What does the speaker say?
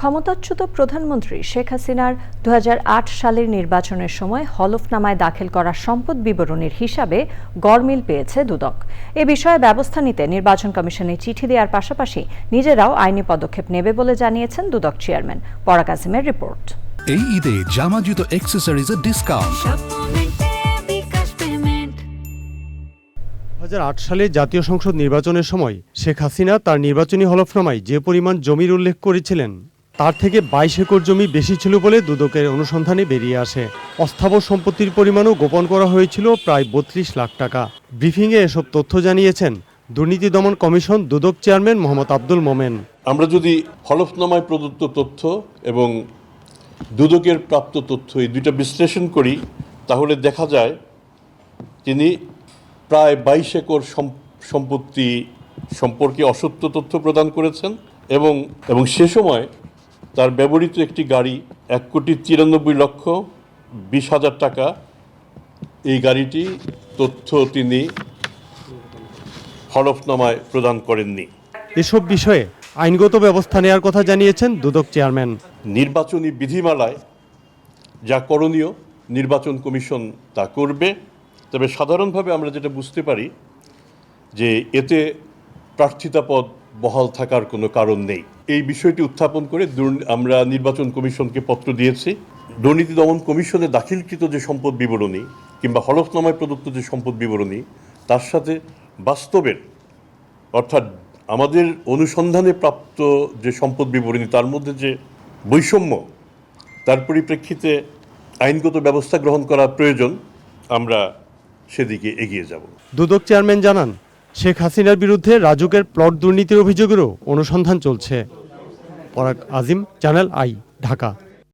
ক্ষমতাচ্যুত প্রধানমন্ত্রী শেখ হাসিনার দু হাজার আট সালের নির্বাচনের সময় হলফনামায় দাখিল করা সম্পদ বিবরণীর হিসাবে গড়মিল পেয়েছে দুদক। এ বিষয়ে ব্যবস্থা নিতে নির্বাচন কমিশনে চিঠি দেওয়ার পাশাপাশি নিজেরাও আইনি পদক্ষেপ নেবে বলে জানিয়েছেন দুদক চেয়ারম্যান। পরাগ আজিমের রিপোর্ট। এই ঈদে জামা জুতো অ্যাক্সেসরিজের ডিসকাউন্ট সব মোমেন্টে বিকাশ পেমেন্ট দু সালে জাতীয় সংসদ নির্বাচনের সময় শেখ হাসিনা তার নির্বাচনী হলফনামায় যে পরিমাণ জমির উল্লেখ করেছিলেন তার থেকে বাইশ একর জমি বেশি ছিল বলে দুদকের অনুসন্ধানে বেরিয়ে আসে। অস্থাবর সম্পত্তির পরিমাণও গোপন করা হয়েছিল প্রায় বত্রিশ লাখ টাকা। ব্রিফিংয়ে এসব তথ্য জানিয়েছেন দুর্নীতি দমন কমিশন দুদক চেয়ারম্যান মোহাম্মদ আব্দুল মোমেন। আমরা যদি হলফনামায় প্রদত্ত তথ্য এবং দুদকের প্রাপ্ত তথ্য এই দুইটা বিশ্লেষণ করি, তাহলে দেখা যায় তিনি প্রায় বাইশ একর সম্পত্তি সম্পর্কে অসত্য তথ্য প্রদান করেছেন এবং এবং সে সময় তার ব্যবহৃত একটি গাড়ি এক কোটি তিরানব্বই লক্ষ বিশ হাজার টাকা। এই গাড়িটি তথ্য তিনি হলফনামায় প্রদান করেননি। এসব বিষয়ে আইনগত ব্যবস্থা নেওয়ার কথা জানিয়েছেন দুদক চেয়ারম্যান। নির্বাচনী বিধিমালায় যা করণীয় নির্বাচন কমিশন তা করবে। তবে সাধারণভাবে আমরা যেটা বুঝতে পারি যে এতে প্রার্থিতা পদ বহাল থাকার কোনো কারণ নেই। এই বিষয়টি উত্থাপন করে আমরা নির্বাচন কমিশনকে পত্র দিয়েছি। দুর্নীতি দমন কমিশনে দাখিলকৃত যে সম্পদ বিবরণী কিংবা হলফনামায় প্রদত্ত যে সম্পদ বিবরণী, তার সাথে বাস্তবের, অর্থাৎ আমাদের অনুসন্ধানে প্রাপ্ত যে সম্পদ বিবরণী, তার মধ্যে যে বৈষম্য, তার পরিপ্রেক্ষিতে আইনগত ব্যবস্থা গ্রহণ করা প্রয়োজন, আমরা সেদিকে এগিয়ে যাব। দুদক চেয়ারম্যান জানান শেখ হাসিনার বিরুদ্ধে রাজুকের প্লট দুর্নীতির অভিযোগেরও অনুসন্ধান চলছে। পরাগ আজিম চ্যানেল আই ঢাকা।